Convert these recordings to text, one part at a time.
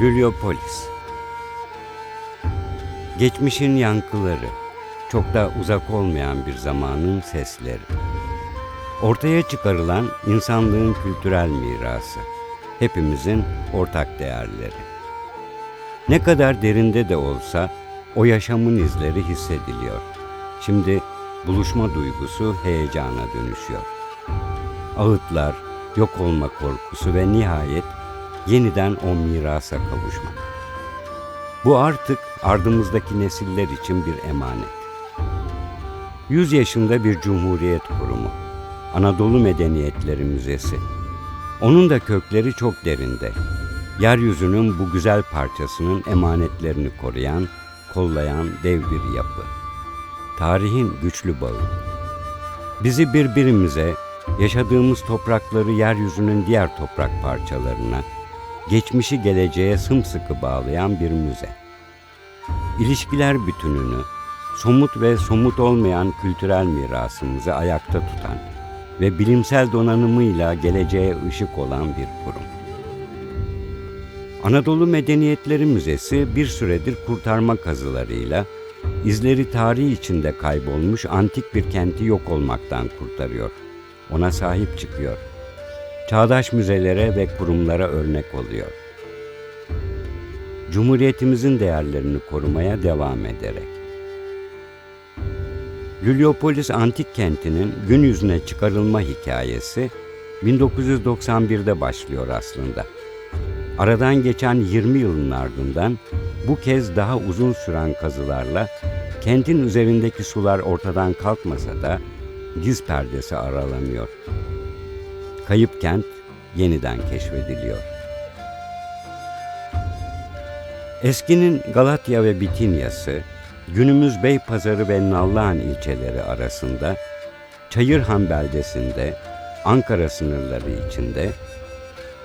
Lülyopolis Geçmişin yankıları, çok da uzak olmayan bir zamanın sesleri. Ortaya çıkarılan insanlığın kültürel mirası, hepimizin ortak değerleri. Ne kadar derinde de olsa o yaşamın izleri hissediliyor. Şimdi buluşma duygusu heyecana dönüşüyor. Ağıtlar, yok olma korkusu ve nihayet yeniden o mirasa kavuşmak. Bu artık ardımızdaki nesiller için bir emanet. Yüz yaşında bir cumhuriyet kurumu. Anadolu Medeniyetleri Müzesi. Onun da kökleri çok derinde. Yeryüzünün bu güzel parçasının emanetlerini koruyan, kollayan dev bir yapı. Tarihin güçlü bağı. Bizi birbirimize, yaşadığımız toprakları yeryüzünün diğer toprak parçalarına, geçmişi geleceğe sımsıkı bağlayan bir müze. İlişkiler bütününü, somut ve somut olmayan kültürel mirasımızı ayakta tutan ve bilimsel donanımıyla geleceğe ışık olan bir kurum. Anadolu Medeniyetleri Müzesi bir süredir kurtarma kazılarıyla izleri tarih içinde kaybolmuş antik bir kenti yok olmaktan kurtarıyor. Ona sahip çıkıyor. Çağdaş müzelere ve kurumlara örnek oluyor. Cumhuriyetimizin değerlerini korumaya devam ederek. Lülyopolis antik kentinin gün yüzüne çıkarılma hikayesi 1991'de başlıyor aslında. Aradan geçen 20 yılın ardından bu kez daha uzun süren kazılarla kentin üzerindeki sular ortadan kalkmasa da giz perdesi aralanıyor. Kayıp kent yeniden keşfediliyor. Eskinin Galatya ve Bitinyası, günümüz Beypazarı ve Nallıhan ilçeleri arasında, Çayırhan beldesinde, Ankara sınırları içinde,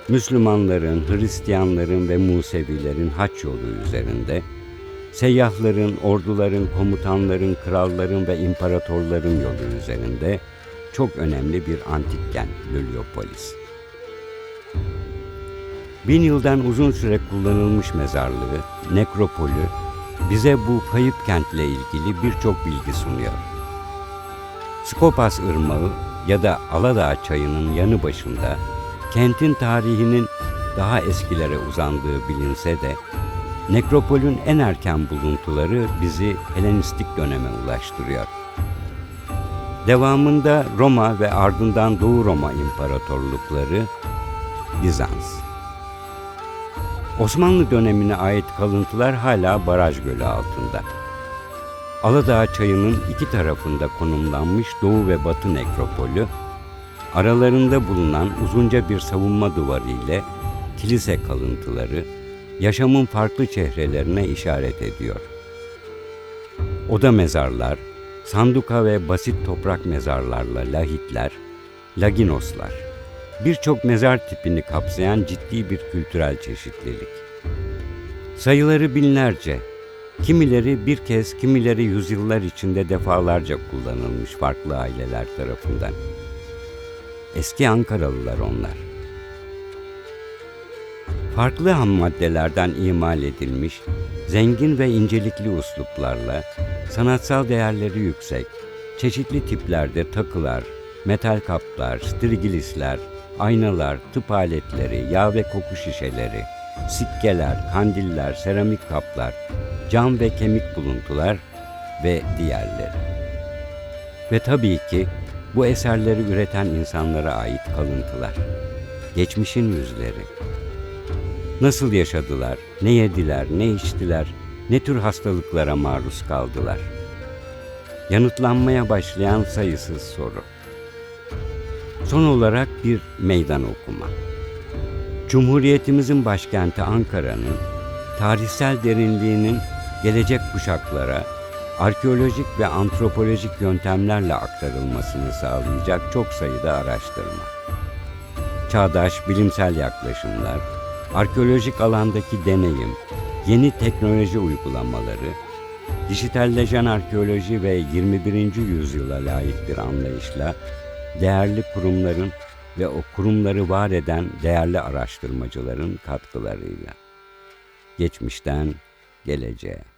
Müslümanların, Hristiyanların ve Musevilerin haç yolu üzerinde, seyyahların, orduların, komutanların, kralların ve imparatorların yolu üzerinde çok önemli bir antik kent Lülyopolis. Bin yıldan uzun süre kullanılmış mezarlığı, nekropolü, bize bu kayıp kentle ilgili birçok bilgi sunuyor. Skopas Irmağı ya da Aladağ Çayı'nın yanı başında kentin tarihinin daha eskilere uzandığı bilinse de nekropolün en erken buluntuları bizi Helenistik döneme ulaştırıyor. Devamında Roma ve ardından Doğu Roma İmparatorlukları, Bizans. Osmanlı dönemine ait kalıntılar hala baraj gölü altında. Aladağ çayının iki tarafında konumlanmış Doğu ve Batı nekropolü, aralarında bulunan uzunca bir savunma duvarı ile kilise kalıntıları, yaşamın farklı çehrelerine işaret ediyor. Oda mezarlar, sanduka ve basit toprak mezarlarla lahitler, laginoslar, birçok mezar tipini kapsayan ciddi bir kültürel çeşitlilik. Sayıları binlerce, kimileri bir kez, kimileri yüzyıllar içinde defalarca kullanılmış farklı aileler tarafından. Eski Ankaralılar onlar. Farklı ham maddelerden imal edilmiş, zengin ve incelikli usluplarla, sanatsal değerleri yüksek, çeşitli tiplerde takılar, metal kaplar, striglisler, aynalar, tıp aletleri, yağ ve koku şişeleri, sikkeler, kandiller, seramik kaplar, cam ve kemik buluntular ve diğerleri. Ve tabii ki bu eserleri üreten insanlara ait kalıntılar. Geçmişin yüzleri. Nasıl yaşadılar, ne yediler, ne içtiler, ne tür hastalıklara maruz kaldılar. Yanıtlanmaya başlayan sayısız soru. Son olarak bir meydan okuma. Cumhuriyetimizin başkenti Ankara'nın tarihsel derinliğinin gelecek kuşaklara arkeolojik ve antropolojik yöntemlerle aktarılmasını sağlayacak çok sayıda araştırma. Çağdaş bilimsel yaklaşımlar, arkeolojik alandaki deneyim, yeni teknoloji uygulamaları, dijitalleşen arkeoloji ve 21. yüzyıla layık bir anlayışla değerli kurumların ve o kurumları var eden değerli araştırmacıların katkılarıyla. geçmişten geleceğe.